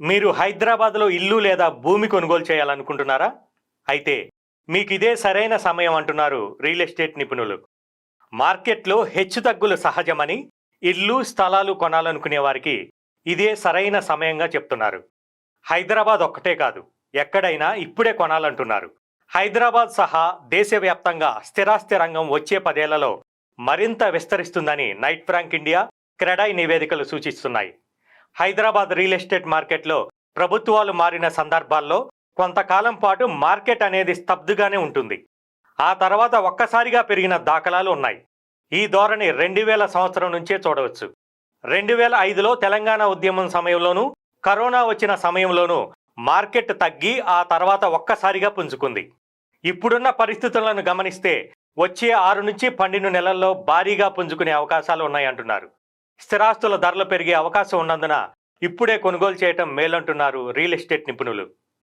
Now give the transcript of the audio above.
మీరు హైదరాబాద్లో ఇల్లు లేదా భూమి కొనుగోలు చేయాలనుకుంటున్నారా? అయితే మీకు ఇదే సరైన సమయం అంటున్నారు రియల్ ఎస్టేట్ నిపుణులు. మార్కెట్లో హెచ్చుతగ్గులు సహజమని ఇల్లు స్థలాలు కొనాలనుకునే వారికి ఇదే సరైన సమయంగా చెప్తున్నారు. హైదరాబాద్ ఒక్కటే కాదు ఎక్కడైనా ఇప్పుడే కొనాలంటున్నారు. హైదరాబాద్ సహా దేశవ్యాప్తంగా స్థిరాస్తి రంగం వచ్చే పదేళ్ళలో మరింత విస్తరిస్తుందని నైట్ ఫ్రాంక్ ఇండియా క్రెడాయ్ నివేదికలు సూచిస్తున్నాయి. హైదరాబాద్ రియల్ ఎస్టేట్ మార్కెట్లో ప్రభుత్వాలు మారిన సందర్భాల్లో కొంతకాలం పాటు మార్కెట్ అనేది స్తబ్దుగానే ఉంటుంది. ఆ తర్వాత ఒక్కసారిగా పెరిగిన దాఖలాలు ఉన్నాయి. ఈ ధోరణి రెండు వేల సంవత్సరం నుంచే చూడవచ్చు. రెండు వేల ఐదులో తెలంగాణ ఉద్యమం సమయంలోనూ కరోనా వచ్చిన సమయంలోనూ మార్కెట్ తగ్గి ఆ తర్వాత ఒక్కసారిగా పుంజుకుంది. ఇప్పుడున్న పరిస్థితులను గమనిస్తే వచ్చే ఆరు నుంచి పన్నెండు నెలల్లో భారీగా పుంజుకునే అవకాశాలు ఉన్నాయంటున్నారు. స్థిరాస్తుల ధరలు పెరిగే అవకాశం ఉన్నందున ఇప్పుడే కొనుగోలు చేయటం మేలంటున్నారు రియల్ ఎస్టేట్ నిపుణులు.